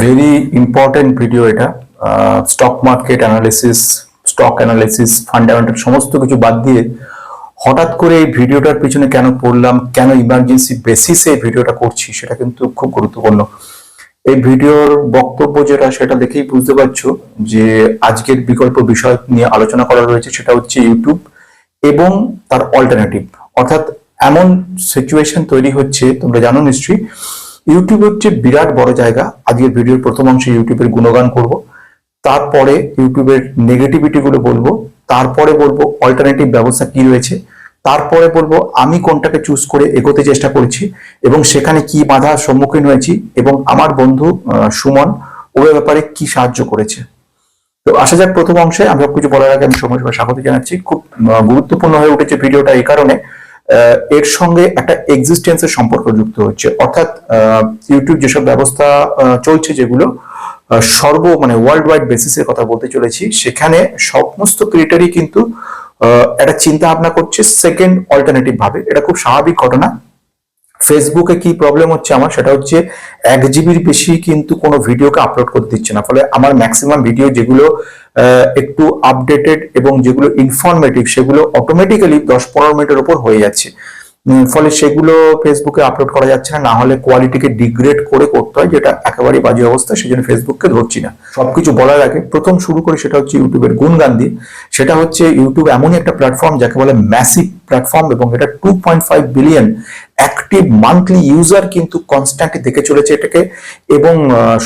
Very important video এটা stock market analysis stock analysis fundamental সমস্ত কিছু বাদ দিয়ে হঠাৎ করে এই ভিডিওটার পিছনে কেন পড়লাম, কেন ইমার্জেন্সি বেসিসে এই ভিডিওটা করছি, সেটা কিন্তু খুব গুরুত্বপূর্ণ। এই ভিডিওর বক্তব্য যেটা, সেটা দেখেই বুঝতে পারছ যে আজকের বিকল্প বিষয় নিয়ে আলোচনা করা রয়েছে, সেটা হচ্ছে ইউটিউব এবং তার অল্টারনেটিভ অর্থাৎ এমন সিচুয়েশন তৈরি হচ্ছে, তোমরা জানো নিশ্চয়ই ইউটিউব হচ্ছে বিরাট বড় জায়গা। আজকের ভিডিওর প্রথম অংশে ইউটিউবের গুণগান করব। তারপরে ইউটিউবের নেগেটিভিটি গুলো বলব। তারপরে বলব অল্টারনেটিভ ব্যবস্থা কি রয়েছে। তারপরে বলব আমি কোনটাকে চুজ করে এগোতে চেষ্টা করেছি এবং সেখানে কি বাধার সম্মুখীন হয়েছি এবং আমার বন্ধু সুমন ওর ব্যাপারে কি সাহায্য করেছে। তো আসা যাক প্রথম অংশে। আমি সব কিছু বলার আগে আমি সময় স্বাগত জানাচ্ছি। খুব গুরুত্বপূর্ণ হয়ে উঠেছে ভিডিওটা এই কারণে। এর সঙ্গে একটা এক্সিস্টেন্সের সম্পর্ক যুক্ত হচ্ছে। অর্থাৎ ইউটিউব যেসব ব্যবস্থা চলছে যেগুলো সর্ব মানে ওয়ার্ল্ড ওয়াইড বেসিসের কথা বলতে চলেছি, সেখানে সমস্ত ক্রিয়েটারই কিন্তু একটা চিন্তা ভাবনা করছে সেকেন্ড অল্টারনেটিভ ভাবে। এটা খুব স্বাভাবিক ঘটনা। ফেসবুকে কি প্রবলেম হচ্ছে আমার? সেটা হচ্ছে এক জিবির বেশি কিন্তু কোনো ভিডিওকে আপলোড করতে দিচ্ছে না। ফলে আমার ম্যাক্সিমাম ভিডিও যেগুলো একটু আপডেটেড এবং যেগুলো ইনফরমেটিভ সেগুলো অটোমেটিক্যালি দশ পনেরো মিনিটের উপর হয়ে যাচ্ছে। ফলে সেগুলো ফেসবুকে আপলোড করা যাচ্ছে না। না হলে কোয়ালিটিকে ডিগ্রেড করে করতে হয়, যেটা একেবারেই বাজে অবস্থা, সেই জন্য ফেসবুককে ধরছি না। সবকিছু বলার আগে প্রথম শুরু করি সেটা হচ্ছে ইউটিউবের গুণগান দিয়ে। সেটা হচ্ছে ইউটিউব এমনই একটা প্ল্যাটফর্ম যাকে বলে ম্যাসিভ প্ল্যাটফর্ম এবং এটা two point five billion active monthly user কিন্তু কনস্ট্যান্টলি দেখে চলেছে এটাকে। এবং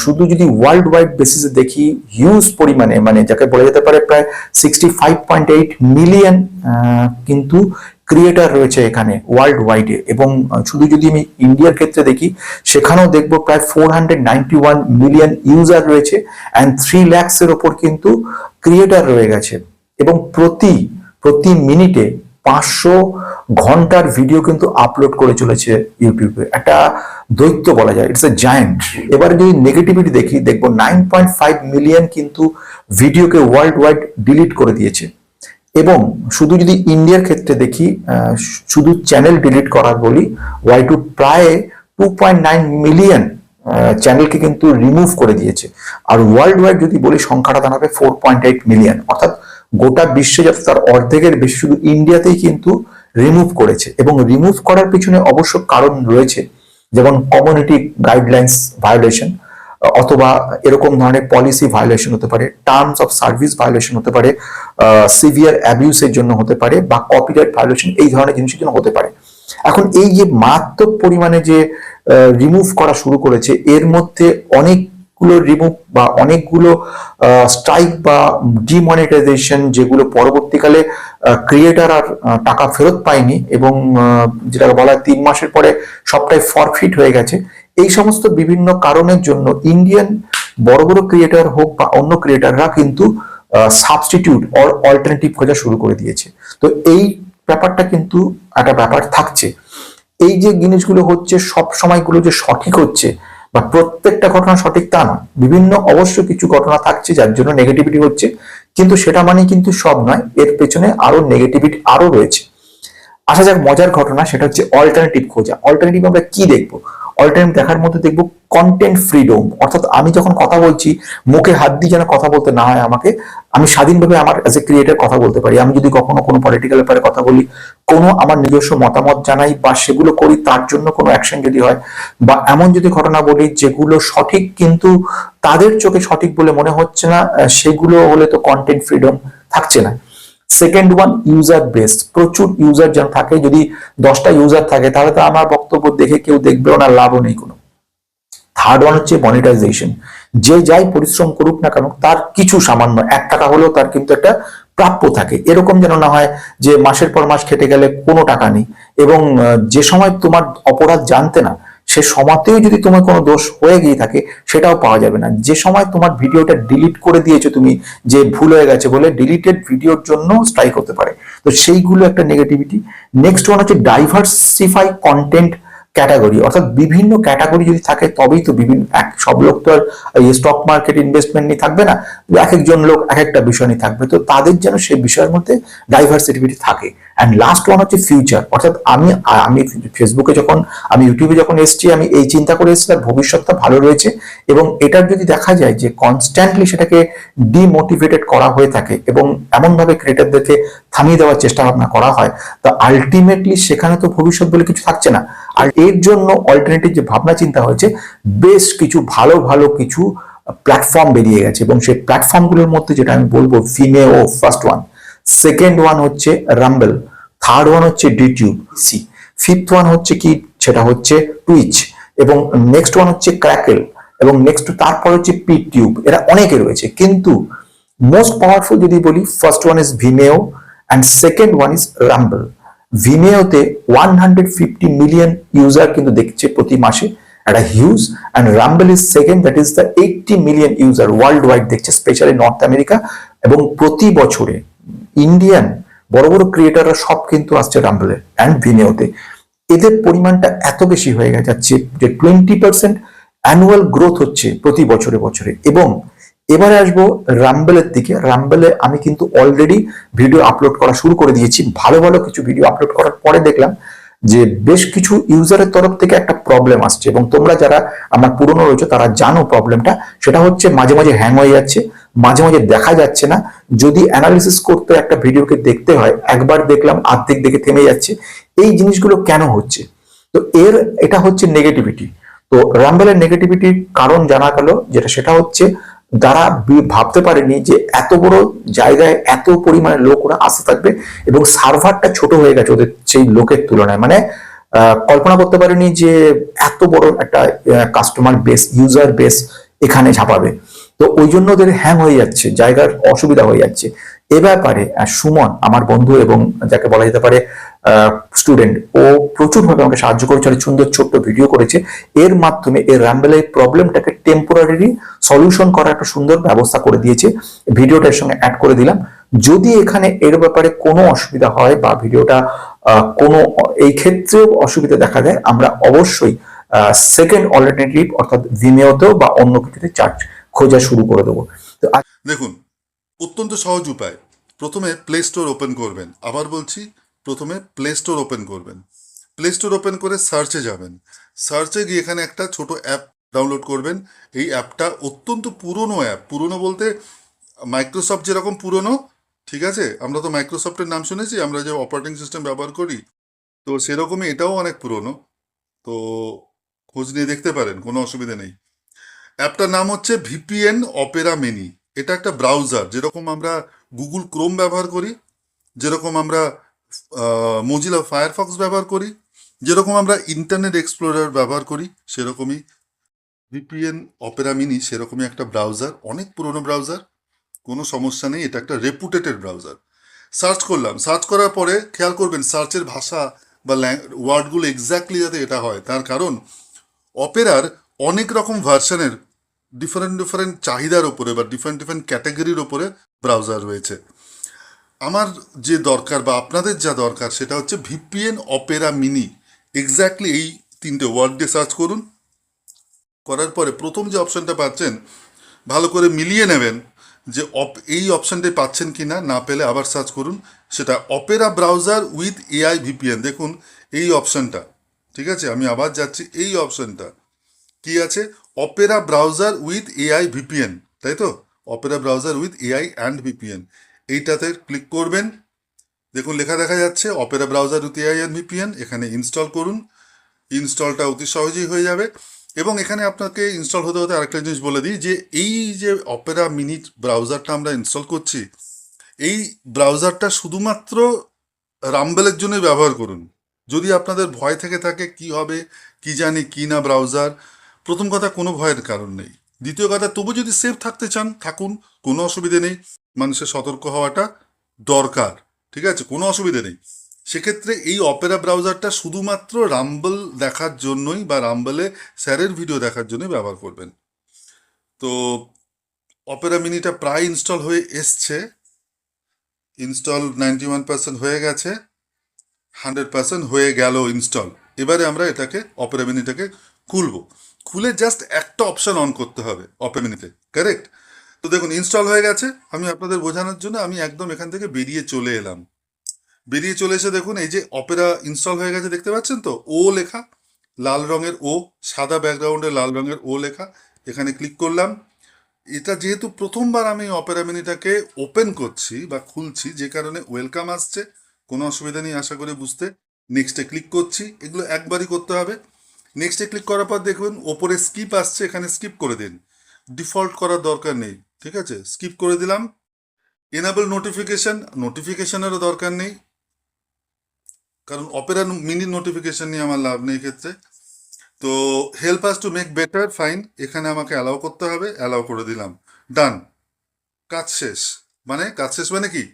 শুধু যদি ওয়ার্ল্ড ওয়াইড বেসিসে দেখি হিউজ পরিমাণে মানে যাকে বলা যেতে পারে প্রায় sixty five point eight million কিন্তু ক্রিয়েটার রয়েছে এখানে ওয়ার্ল্ড ওয়াইডে এবং শুধু যদি আমি ইন্ডিয়ার ক্ষেত্রে দেখি, সেখানেও দেখব প্রায় four hundred one million user রয়েছে অ্যান্ড থ্রি ল্যাক্স এর ওপর কিন্তু ক্রিয়েটার রয়ে গেছে। এবং প্রতি প্রতি মিনিটে পাঁচশো ঘণ্টার ভিডিও কিন্তু আপলোড করে চলেছে ইউটিউবে একটা দৈত্য বলা যায় ইটস এ জায়েন্ট এবার যদি নেগেটিভিটি দেখি, দেখব নাইন পয়েন্ট ফাইভ মিলিয়ন কিন্তু ভিডিওকে ওয়ার্ল্ড ওয়াইড ডিলিট করে দিয়েছে। এবং শুধু যদি ইন্ডিয়ার ক্ষেত্রে দেখি শুধু চ্যানেল ডিলিট করার বলি ওয়াই টু প্রায় টু পয়েন্ট নাইন মিলিয়ন চ্যানেলকে কিন্তু রিমুভ করে দিয়েছে। আর ওয়ার্ল্ড ওয়াইড যদি বলি, সংখ্যাটা দাঁড়াবে ফোর পয়েন্ট এইট মিলিয়ন অর্থাৎ গোটা বিশ্বে যাতে তার অর্ধেকের বেশি শুধু ইন্ডিয়াতেই কিন্তু রিমুভ করেছে। এবং রিমুভ করার পিছনে অবশ্য কারণ রয়েছে, যেমন কমিউনিটি গাইডলাইন্স ভায়োলেশন অথবা এরকম ধরনের পলিসি ভায়োলেশন হতে পারে টার্মস অফ সার্ভিস ভায়োলেশন হতে পারে সিভিয়ার অ্যাবিউসের জন্য হতে পারে বা কপিরাইট ভায়োলেশন এই ধরনের জিনিসের জন্য হতে পারে। এখন এই যে মারাত্মক পরিমাণে যে রিমুভ করা শুরু করেছে, এর মধ্যে অনেকগুলো রিমুভ বা অনেকগুলো স্ট্রাইক বা ডিমনিটাইজেশন যেগুলো পরবর্তীকালে ক্রিয়েটার আর টাকা ফেরত পায়নি এবং যেটাকে বলা তিন মাসের পরে সবটাই ফরফিট হয়ে গেছে এই সমস্ত বিভিন্ন কারণের জন্য ইন্ডিয়ান বড় বড় ক্রিয়েটার হোক বা অন্য ক্রিয়েটাররা কিন্তু সাবস্টিটিউট অর অল্টারনেটিভ খোঁজা শুরু করে দিয়েছে। তো এই ব্যাপারটা কিন্তু একটা ব্যাপার থাকছে। এই যে জিনিসগুলো হচ্ছে, সব সময়গুলো যে সঠিক হচ্ছে বা প্রত্যেকটা ঘটনা সঠিক তা না, বিভিন্ন অবশ্য কিছু ঘটনা থাকছে যার জন্য নেগেটিভিটি হচ্ছে, কিন্তু সেটা মানে কিন্তু সব নয়, এর পেছনে আরও নেগেটিভিটি আরও রয়েছে। আসা যাক মজার ঘটনা, সেটা হচ্ছে অল্টারনেটিভ খোঁজা। অল্টারনেটিভ আমরা কি দেখব? অল্টারনেটিভ দেখার মধ্যে দেখব কন্টেন্ট ফ্রিডম অর্থাৎ আমি যখন কথা বলছি, মুখে হাত দিয়ে যেন কথা বলতে না হয় আমাকে, আমি স্বাধীনভাবে আমার অ্যাজ এ ক্রিয়েটার কথা বলতে পারি। আমি যদি কখনো কোনো পলিটিক্যাল ব্যাপারে কথা বলি, কোনো আমার নিজস্ব মতামত জানাই বা সেগুলো করি, তার জন্য কোনো অ্যাকশন যদি হয়, বা এমন যদি ঘটনা বলি যেগুলো সঠিক কিন্তু তাদের চোখে সঠিক বলে মনে হচ্ছে না সেগুলো হলে তো কন্টেন্ট ফ্রিডম থাকছে না। সেকেন্ড ওয়ান ইউজার বেসড প্রচুর ইউজার যেন থাকে, যদি দশটা ইউজার থাকে, তাহলে তো আমার বক্তব্য দেখে কেউ দেখবেও না, লাভও নেই কোনো। থার্ড ওয়ান হচ্ছে মনিটাইজেশন যে যাই পরিশ্রম করুক না কেন, তার কিছু সামান্য, এক টাকা হলেও তার কিন্তু একটা প্রাপ্য থাকে। এরকম যেন না হয় যে মাসের পর মাস খেটে গেলে কোনো টাকা নেই, এবং যে সময় তোমার অপরাধ জানতে না সে সময়তেও যদি তোমার কোনো দোষ হয়ে গিয়ে থাকে, সেটাও পাওয়া যাবে না। যে সময় তোমার ভিডিওটা ডিলিট করে দিয়েছ তুমি, যে ভুল হয়ে গেছে বলে ডিলিটেড ভিডিওর জন্য স্ট্রাইক হতে পারে। তো সেইগুলো একটা নেগেটিভিটি নেক্সট ওয়ান হচ্ছে ডাইভার্সিফাই কন্টেন্ট ক্যাটাগরি অর্থাৎ বিভিন্ন ক্যাটাগরি যদি থাকে, তবেই তো বিভিন্ন, এক, সব লোক তো আর এই স্টক মার্কেট ইনভেস্টমেন্ট নিয়ে থাকবে না। এক একজন লোক এক একটা বিষয় নিয়ে থাকবে। তো তাদের যেন সেই বিষয়ের মধ্যে ডাইভার্সিটি থাকে। অ্যান্ড লাস্ট ওয়ান হচ্ছে ফিউচার অর্থাৎ আমি আমি ফেসবুকে যখন, আমি ইউটিউবে যখন এসেছি, আমি এই চিন্তা করে এসেছি তার ভবিষ্যৎটা ভালো রয়েছে এবং এটার যদি দেখা যায় যে কনস্ট্যান্টলি সেটাকে ডিমোটিভেটেড করা হয়ে থাকে এবং এমনভাবে ক্রিয়েটারদেরকে থামিয়ে দেওয়ার চেষ্টা ভাবনা করা হয়, তো আলটিমেটলি সেখানে তো ভবিষ্যৎ বলে কিছু থাকছে না। আর এর জন্য অল্টারনেটিভ যে ভাবনা চিন্তা হয়েছে, বেশ কিছু ভালো ভালো কিছু প্ল্যাটফর্ম বেরিয়ে গেছে এবং সেই প্ল্যাটফর্মগুলোর মধ্যে যেটা আমি বলব Vimeo first one second one হচ্ছে রাম্বেল থার্ড ওয়ান হচ্ছে ডিটিউব সি ফিফথ ওয়ান হচ্ছে কি? সেটা হচ্ছে টুইচ এবং নেক্সট ওয়ান হচ্ছে ক্র্যাকেল এবং নেক্সট তারপর হচ্ছে পি টিউব এরা অনেকে রয়েছে, কিন্তু মোস্ট পাওয়ারফুল যদি বলি first one is Vimeo and second one is Rumble ভিমেওতে one hundred fifty million user কিন্তু দেখছে প্রতি মাসে, একটা huge and Rumble is second that is the eighty million user world wide দেখছে স্পেশালি নর্থ আমেরিকা এবং প্রতি বছরে ইন্ডিয়ান বড় বড় ক্রিয়েটাররা সব কিন্তু আসছে রাম্বেলে অ্যান্ড ভিমেওতে এদের পরিমাণটা এত বেশি হয়ে যাচ্ছে যে টোয়েন্টি পার্সেন্ট অ্যানুয়াল গ্রোথ হচ্ছে প্রতি বছরে বছরে। এবং এবারে আসব রাম্বেলের দিকে। রাম্বেলে আমি কিন্তু অলরেডি ভিডিও আপলোড করা শুরু করে দিয়েছি। ভালো ভালো কিছু ভিডিও আপলোড করার পরে দেখলাম যে বেশ কিছু ইউজারের তরফ থেকে একটা প্রবলেম আসছে। এবং তোমরা যারা আমার পুরনো রয়েছে, তারা জানো প্রবলেমটা সেটা হচ্ছে মাঝে মাঝে হ্যাং হয়ে যাচ্ছে, মাঝে মাঝে দেখা যাচ্ছে না। যদি অ্যানালিসিস করতে একটা ভিডিওকে দেখতে হয়, একবার দেখলাম, আর্ধেক দেখে থেমে যাচ্ছে। এই জিনিসগুলো কেন হচ্ছে? তো এর, এটা হচ্ছে নেগেটিভিটি তো রাম্বেলের নেগেটিভিটির কারণ জানা গেল, যেটা সেটা হচ্ছে তারা ভাবতে পারেনি যে এত বড় জায়গায় এত পরিমাণে লোক ওরা আসতে থাকবে এবং সার্ভারটা ছোট হয়ে গেছে ওদের সেই লোকের তুলনায়। মানে কল্পনা করতে পারেনি যে এত বড় একটা কাস্টমার বেস ইউজার বেস এখানে ঝাঁপাবে। তো ওই জন্য ওদের হ্যাং হয়ে যাচ্ছে, জায়গার অসুবিধা হয়ে যাচ্ছে। এ ব্যাপারে সুমন, আমার বন্ধু এবং যাকে বলা যেতে পারে স্টুডেন্ট ও প্রচুরভাবে আমাকে সাহায্য করেছে, অনেক সুন্দর ছোট্ট ভিডিও করেছে। এর মাধ্যমে এই র্যাম্বেলের প্রবলেমটাকে টেম্পোরারি সলিউশন করার একটা সুন্দর ব্যবস্থা করে দিয়েছে। ভিডিওটার সঙ্গে অ্যাড করে দিলাম। যদি এখানে এর ব্যাপারে কোনো অসুবিধা হয় বা ভিডিওটা কোনো, এই ক্ষেত্রেও অসুবিধা দেখা দেয়, আমরা অবশ্যই সেকেন্ড অল্টারনেটিভ অর্থাৎ ভিমেওতেও বা অন্য কিছুতে চার্জ খোঁজা শুরু করে দেবো। তো দেখুন, অত্যন্ত সহজ উপায়। প্রথমে প্লে স্টোর ওপেন করবেন। আবার বলছি, প্রথমে প্লে স্টোর ওপেন করবেন। প্লে স্টোর ওপেন করে সার্চে যাবেন। সার্চে গিয়ে এখানে একটা ছোট অ্যাপ ডাউনলোড করবেন। এই অ্যাপটা অত্যন্ত পুরনো অ্যাপ পুরনো বলতে মাইক্রোসফট যেরকম পুরনো ঠিক আছে? আমরা তো মাইক্রোসফটের নাম শুনেছি, আমরা যে অপারেটিং সিস্টেম ব্যবহার করি, তো সেরকমই এটাও অনেক পুরনো। তো খোঁজ নিয়ে দেখতে পারেন, কোনো অসুবিধা নেই। অ্যাপটার নাম হচ্ছে ভিপিএন অপেরা মিনি এটা একটা ব্রাউজার যেরকম আমরা গুগল ক্রোম ব্যবহার করি, যেরকম আমরা মজিলা ফায়ারফক্স ব্যবহার করি, যেরকম আমরা ইন্টারনেট এক্সপ্লোরার ব্যবহার করি, সেরকমই ভিপিএন অপেরা মিনি সেরকমই একটা ব্রাউজার অনেক পুরনো ব্রাউজার কোনো সমস্যা নেই, এটা একটা রেপুটেটেড ব্রাউজার সার্চ করলাম সার্চ করার পরে খেয়াল করবেন সার্চের ভাষা বা ল্যাং ওয়ার্ডগুলো এক্স্যাক্টলি যাতে এটা হয়। তার কারণ অপেরার অনেক রকম ভার্সনের ডিফারেন্ট ডিফারেন্ট চাহিদার ওপরে বা ডিফারেন্ট ডিফারেন্ট ক্যাটাগরির ওপরে ব্রাউজার রয়েছে। আমার যে দরকার বা আপনাদের যা দরকার, সেটা হচ্ছে ভিপিএন অপেরা মিনি এক্স্যাক্টলি এই তিনটে ওয়ার্ড দিয়ে সার্চ করুন। করার পরে প্রথম যে অপশনটা পাচ্ছেন, ভালো করে মিলিয়ে নেবেন। যে অপ এই অপশানটি পাচ্ছেন কি না না পেলে আবার সার্চ করুন। সেটা Opera browser with AI VPN দেখুন, এই অপশানটা ঠিক আছে? আমি আবার যাচ্ছি, এই অপশনটা কি আছে? Opera browser with AI VPN তাই তো? Opera browser with AI and VPN এইটাতে ক্লিক করবেন। দেখুন, লেখা দেখা যাচ্ছে Opera browser with AI and VPN এখানে ইনস্টল করুন। ইনস্টলটা অতি সহজেই হয়ে যাবে। এবং এখানে আপনাকে ইনস্টল হতে হতে আরেকটা জিনিস বলে দিই যে এই যে অপেরা মিনি ব্রাউজারটা আমরা ইনস্টল করছি, এই ব্রাউজারটা শুধুমাত্র রামবেলের জন্যই ব্যবহার করুন। যদি আপনাদের ভয় থেকে থাকে কি হবে, কি জানি, কি না ব্রাউজার প্রথম কথা কোনো ভয়ের কারণ নেই। দ্বিতীয় কথা, তবু যদি সেফ থাকতে চান, থাকুন, কোনো অসুবিধে নেই। মানুষের সতর্ক হওয়াটা দরকার, ঠিক আছে? কোনো অসুবিধে নেই। সেক্ষেত্রে এই অপেরা ব্রাউজারটা শুধুমাত্র রাম্বল দেখার জন্যই বা রাম্বলে স্যারের ভিডিও দেখার জন্যই ব্যবহার করবেন। তো অপেরা মিনিটা প্রায় ইনস্টল হয়ে এসছে। ইনস্টল নাইনটি ওয়ান পার্সেন্ট হয়ে গেছে, হান্ড্রেড পার্সেন্ট হয়ে গেল ইনস্টল। এবারে আমরা এটাকে, অপেরা মিনিটাকে খুলবো। খুলে জাস্ট একটা অপশন অন করতে হবে, অপেরা মিনিতে কারেক্ট? তো দেখুন, ইনস্টল হয়ে গেছে। আমি আপনাদের বোঝানোর জন্য আমি একদম এখান থেকে বেরিয়ে চলে এলাম। বেরিয়ে চলে এসে দেখুন, এই যে অপেরা ইনস্টল হয়ে গেছে, দেখতে পাচ্ছেন তো? ও লেখা, লাল রঙের ও, সাদা ব্যাকগ্রাউন্ডে লাল রঙের ও লেখা, এখানে ক্লিক করলাম। এটা যেহেতু প্রথমবার আমি অপেরা মিনিটাকে ওপেন করছি বা খুলছি, যে কারণে ওয়েলকাম আসছে, কোনো অসুবিধা নেই, আশা করি বুঝতে। নেক্সটে ক্লিক করছি, এগুলো একবারই করতে হবে। নেক্সটে ক্লিক করার পর দেখবেন ওপরে স্কিপ আসছে, এখানে স্কিপ করে দিন। ডিফল্ট করার দরকার নেই, ঠিক আছে? স্কিপ করে দিলাম। এনাবল নোটিফিকেশন নোটিফিকেশানেরও দরকার নেই। কারণ অপেরা মিনি নোটিফিকেশন নিয়ে আমার লাভ নেই ক্ষেত্রে তো help us to make better fine এখানে আমাকে অ্যালাউ করতে হবে অ্যালাউ করে দিলাম। ডান কাজ শেষ। মানে কাজ শেষ মানে কি?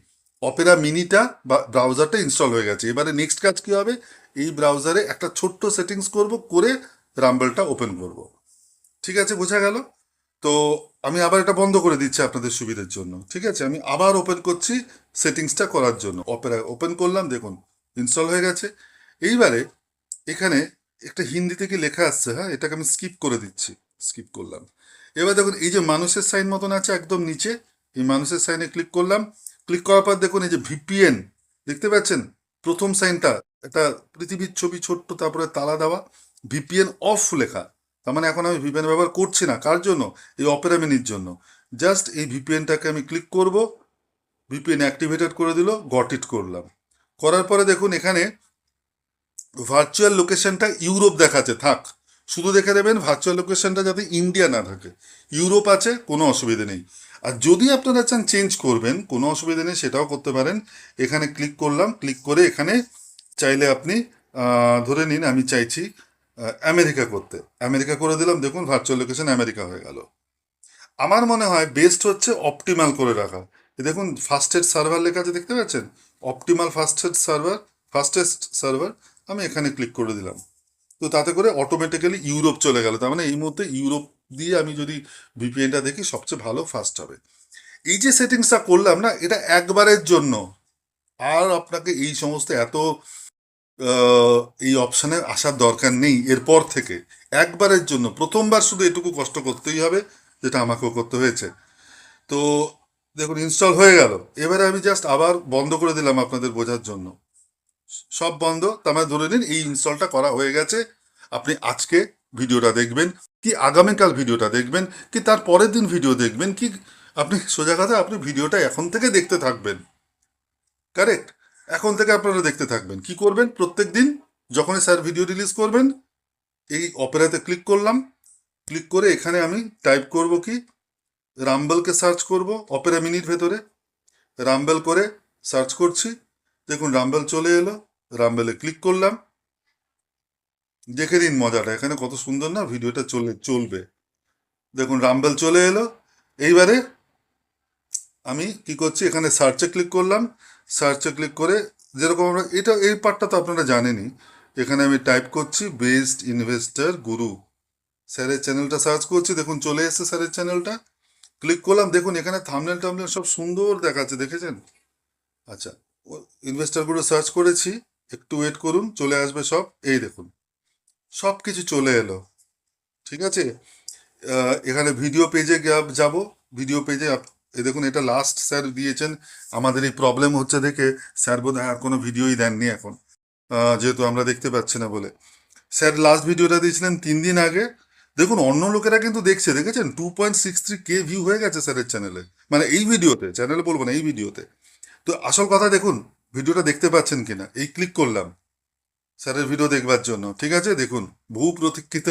অপেরা মিনিটা বা ব্রাউজারটা ইনস্টল হয়ে গেছে। এবারে নেক্সট কাজ কি হবে? এই ব্রাউজারে একটা ছোট্ট সেটিংস করব, করে রাম্বলটা ওপেন করব। ঠিক আছে, বোঝা গেল? তো আমি আবার এটা বন্ধ করে দিচ্ছি আপনাদের সুবিধার জন্য। ঠিক আছে, আমি আবার ওপেন করছি সেটিংসটা করার জন্য। অপেরা ওপেন করলাম, দেখুন। ইনস্টল হয়ে গেছে। এইবারে এখানে একটা হিন্দিতে কি লেখা আসছে হ্যাঁ এটাকে আমি স্কিপ করে দিচ্ছি স্কিপ করলাম। এবার দেখুন, এই যে মানুষের সাইন মতন আছে একদম নিচে, এই মানুষের সাইনে ক্লিক করলাম। ক্লিক করার পর দেখুন, এই যে ভিপিএন দেখতে পাচ্ছেন? প্রথম সাইনটা একটা পৃথিবীর ছবি ছোট্ট, তারপরে তালা দেওয়া ভিপিএন অফ লেখা। তার মানে এখন আমি ভিপিএন ব্যবহার করছি না। কার জন্য? এই অপেরা মিনির জন্য। জাস্ট এই ভিপিএনটাকে আমি ক্লিক করব ভিপিএন অ্যাক্টিভেটেড করে দিল গট ইট করলাম। করার পরে দেখুন এখানে ভার্চুয়াল লোকেশনটা ইউরোপ দেখাচ্ছে, থাক। শুধু দেখে দেবেন ভার্চুয়াল লোকেশনটা যাতে ইন্ডিয়া না থাকে। ইউরোপ আছে, কোনো অসুবিধা নেই। আর যদি আপনারা চান চেঞ্জ করবেন, কোনো অসুবিধা নেই, সেটাও করতে পারেন। এখানে ক্লিক করলাম ক্লিক করে এখানে চাইলে আপনি ধরে নিন আমি চাইছি আমেরিকা করতে। আমেরিকা করে দিলাম, দেখুন ভার্চুয়াল লোকেশন আমেরিকা হয়ে গেল। আমার মনে হয় বেস্ট হচ্ছে অপটিমাল করে রাখা। দেখুন ফাস্টেস্ট সার্ভার লেখা আছে, দেখতে পাচ্ছেন? Optimal fastest server fastest server আমি এখানে ক্লিক করে দিলাম। তো তাতে করে অটোমেটিক্যালি ইউরোপ চলে গেল। তার মানে এই মুহূর্তে ইউরোপ দিয়ে আমি যদি ভিপিএনটা দেখি, সবচেয়ে ভালো ফাস্ট হবে। এই যে সেটিংসটা করলাম না, এটা একবারের জন্য। আর আপনাকে এই সমস্ত এত এই অপশানে আসার দরকার নেই এরপর থেকে। একবারের জন্য। প্রথমবার শুধু এটুকু কষ্ট করতেই হবে, যেটা আমাকেও করতে হয়েছে। তো দেখুন ইনস্টল হয়ে গেল। এবারে আমি জাস্ট আবার বন্ধ করে দিলাম আপনাদের বোঝার জন্য। সব বন্ধ, তার মানে ধরে নিন, এই ইনস্টলটা করা হয়ে গেছে। আপনি আজকে ভিডিওটা দেখবেন, কি আগামীকাল ভিডিওটা দেখবেন, কি তার পরের দিন ভিডিও দেখবেন, কি আপনি সোজা কথা, আপনি ভিডিওটা এখন থেকে দেখতে থাকবেন। কারেক্ট এখন থেকে আপনারা দেখতে থাকবেন। কি করবেন? প্রত্যেক দিন যখনই স্যার ভিডিও রিলিজ করবেন, এই অপেরাতে ক্লিক করলাম। ক্লিক করে এখানে আমি টাইপ করব কি? রাম্বলকে সার্চ করব, অপেরা মিনির ভেতরে। রাম্বেল করে সার্চ করছি, দেখুন রাম্বেল চলে এলো রাম্বেলে ক্লিক করলাম। দেখে দিন মজাটা, এখানে কত সুন্দর না ভিডিওটা চলে, চলবে। দেখুন রাম্বেল চলে এলো, এইবারে আমি কি করছি, এখানে সার্চে ক্লিক করলাম। সার্চে ক্লিক করে যেরকম আমরা, এটা, এই পার্টটা তো আপনারা জানেনই। এখানে আমি টাইপ করছি বেস্ট ইনভেস্টর গুরু স্যারের চ্যানেলটা সার্চ করছি, দেখুন চলে এসেছে স্যারের চ্যানেলটা ক্লিক করলাম, দেখুন এখানে থামনেল টামনেল সব সুন্দর দেখাচ্ছে, দেখেছেন? আচ্ছা ইনভেস্টারগুলো সার্চ করেছি, একটু ওয়েট করুন, চলে আসবে সব, এই দেখুন সব কিছু চলে এলো, ঠিক আছে? এখানে ভিডিও পেজে যাব ভিডিও পেজে এই দেখুন, এটা লাস্ট স্যার দিয়েছেন, আমাদের এই প্রবলেম হচ্ছে দেখে স্যার বোধ আর কোনো ভিডিওই দেননি এখন যেহেতু আমরা দেখতে পাচ্ছি না বলে। স্যার লাস্ট ভিডিওটা দিয়েছিলেন তিন দিন আগে দেখুন, অন্য লোকেরা কিন্তু দেখছে, দেখেছেন? Two point six three K view হয়ে গেছে স্যারের চ্যানেলে মানে এই ভিডিওতে চ্যানেলে বলব না, এই ভিডিওতে। তো আসল কথা দেখুন, ভিডিওটা দেখতে পাচ্ছেন কিনা? এই ক্লিক করলাম। স্যারের ভিডিও দেখবার জন্য। ঠিক আছে? দেখুন, বহু প্রতীক্ষিত।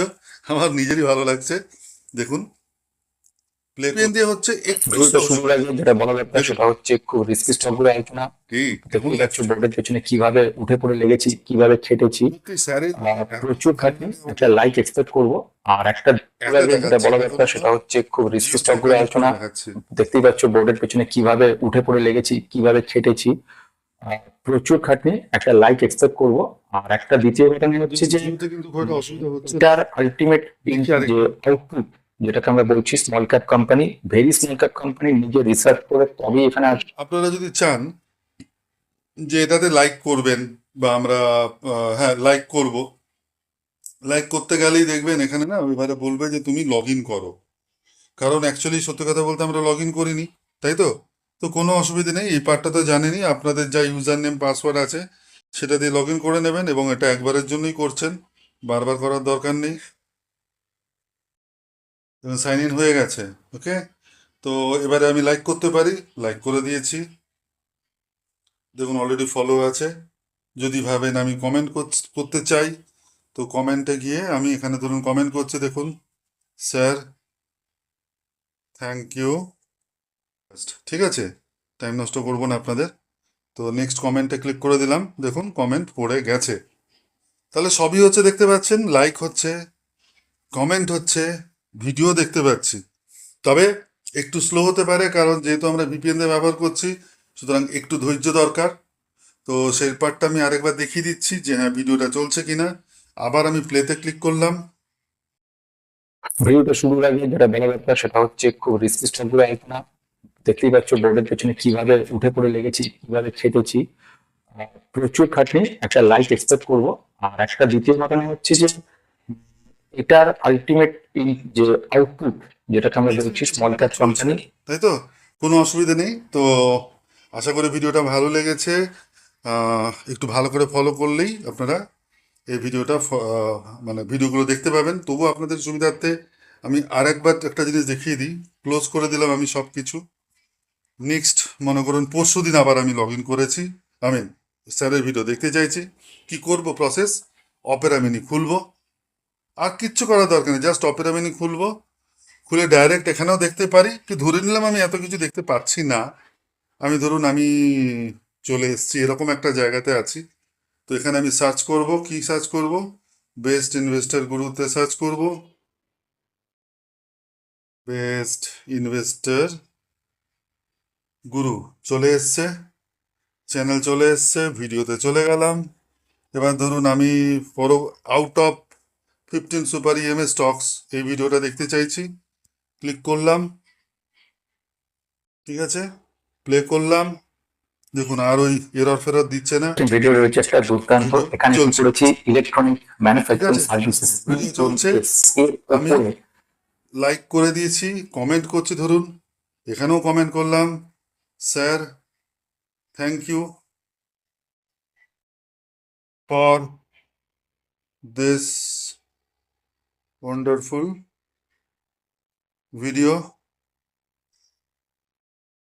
আমার নিজেরই ভালো লাগছে। দেখুন দিয়ে হচ্ছে যেটা বলা সেটা হচ্ছে খুব রিস্কি কি? দেখুন একটু বোর্ডের পেছনে কীভাবে উঠে পড়ে লেগেছি কীভাবে খেটেছি। প্রচুর খাটনি একটা লাইক এক্সপেক্ট করব। আর একটা যেটা বলা সেটা হচ্ছে খুব রিস্কি দেখাচ্ছে। দেখতেই পাচ্ছ বোর্ডের পেছনে কীভাবে উঠে পড়ে লেগেছি কীভাবে খেটেছি। প্রচুর খাটনি একটা লাইক এক্সপেক্ট করব। আর একটা দ্বিতীয় ঘটনা হচ্ছে যে না। এটার আলটিমেট যে আউটপুট যেটাকে আমরা বলছি small cap company very small cap company নিজে রিসার্চ করে তবেই এখানে আপনারা যদি চান যে এটাতে লাইক করবেন বা আমরা হ্যাঁ লাইক করব। লাইক করতে গেলেই দেখবেন এখানে না এবারে বলবে যে তুমি লগ ইন করো। কারণ অ্যাকচুয়ালি সত্যি কথা বলতে আমরা লগ ইন করিনি, তাই তো? তো কোনো অসুবিধা নেই, এই পার্টটা তো জানেনই, আপনাদের যা ইউজার নেম পাসওয়ার্ড আছে, সেটা দিয়ে লগ ইন করে নেবেন এবং এটা একবারের জন্যই করছেন, বারবার করার দরকার নেই। সাইন ইন হয়ে গেছে ওকে তো এবারে আমি লাইক করতে পারি লাইক করে দিয়েছি। দেখুন অলরেডি ফলো আছে। যদি ভাবেন আমি কমেন্ট করতে চাই, তো কমেন্টে গিয়ে আমি এখানে ধরুন কমেন্ট করছি, দেখুন। স্যার থ্যাংক ইউ ঠিক আছে? টাইম নষ্ট করব না আপনাদের। তো নেক্সট কমেন্টে ক্লিক করে দিলাম। দেখুন কমেন্ট পড়ে গেছে। তাহলে সবই হচ্ছে দেখতে পাচ্ছেন লাইক হচ্ছে কমেন্ট হচ্ছে। ভিডিও দেখতে পাচ্ছি। তবে একটু স্লো হতে পারে কারণ যেহেতু আমরা ভিপিএন দিয়ে ব্যবহার করছি, সুতরাং একটু ধৈর্য দরকার। তো সেই পার্টটা আমি আরেকবার দেখিয়ে দিচ্ছি যে হ্যাঁ ভিডিওটা চলছে কিনা। আবার আমি প্লেতে ক্লিক করলাম। ভিডিওটা শুরুর আগে যেটা বলা ব্যাপার, সেটা হচ্ছে খুব রিস্কি স্টকগুলো না দেখতেই পাচ্ছ বোর্ডের পেছনে কীভাবে উঠে পড়ে লেগেছি, কীভাবে খেটেছি। প্রচুর খাটনি, একটা লাইট এক্সপেক্ট করব। আর একটা দ্বিতীয় ঘটনা হচ্ছে যে, এটার আলটিমেট যে আউটপুট যেটাকে আমরা বলছি স্মল ক্যাপ কোম্পানি তাই তো? কোনো অসুবিধা নেই। তো আশা করি ভিডিওটা ভালো লেগেছে। একটু ভালো করে ফলো করলেই আপনারা এই ভিডিওটা মানে ভিডিওগুলো দেখতে পাবেন। তবু আপনাদের সুবিধার্থে আমি আরেকবার একটা জিনিস দেখিয়ে দিই। ক্লোজ করে দিলাম আমি সব কিছু নেক্সট মনে করুন, পরশু দিন আবার আমি লগ ইন করেছি আমি স্যারের ভিডিও দেখতে চাইছি। কি করব প্রসেস অপেরা মিনি খুলবো। আর কিচ্ছু করার দরকার নেই জাস্ট অপেরা মিনি খুলবো, খুলে ডাইরেক্ট এখানেও দেখতে পারি কি ধরে নিলাম আমি এত কিছু দেখতে পাচ্ছি না। আমি ধরুন আমি চলে এসেছি, এরকম একটা জায়গাতে আছি। তো এখানে আমি সার্চ করব, কি সার্চ করব? বেস্ট ইনভেস্টার গুরুতে সার্চ করব। বেস্ট ইনভেস্টার গুরু চলে এসছে চ্যানেল চলে এসছে ভিডিওতে চলে গেলাম। এবার ধরুন আমি পর out of fifteen super EMA stocks এই ভিডিওটা দেখতে চাইছি। ক্লিক করলাম। ঠিক আছে? প্লে করলাম। দেখুন আর ওই এরর ফেরত দিচ্ছে না। ভিডিও একটা দুর্দান্ত। এখানে। করেছি ইলেকট্রনিক ম্যানুফ্যাকচারিং সার্ভিসেস চলছে। আমি লাইক করে দিয়েছি। কমেন্ট করছি ধরুন। এখানেও কমেন্ট করলাম। Sir thank you for this wonderful video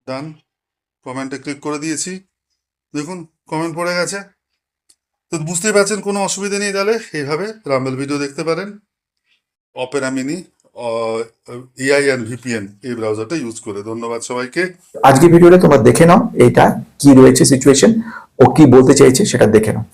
done কমেন্টে ক্লিক করে দিয়েছি। দেখুন কমেন্ট পড়ে গেছে। তো বুঝতেই পারছেন, কোনো অসুবিধা নেই তাহলে। এইভাবে রামেল ভিডিও দেখতে পারেন। Opera mini AI and VPN এই ব্রাউজারটা ইউজ করে। ধন্যবাদ সবাইকে। আজকে ভিডিওটা তোমরা দেখে নাও। এটা কি রয়েছে সিচুয়েশন ও কি বলতে চাইছে সেটা দেখে নাও।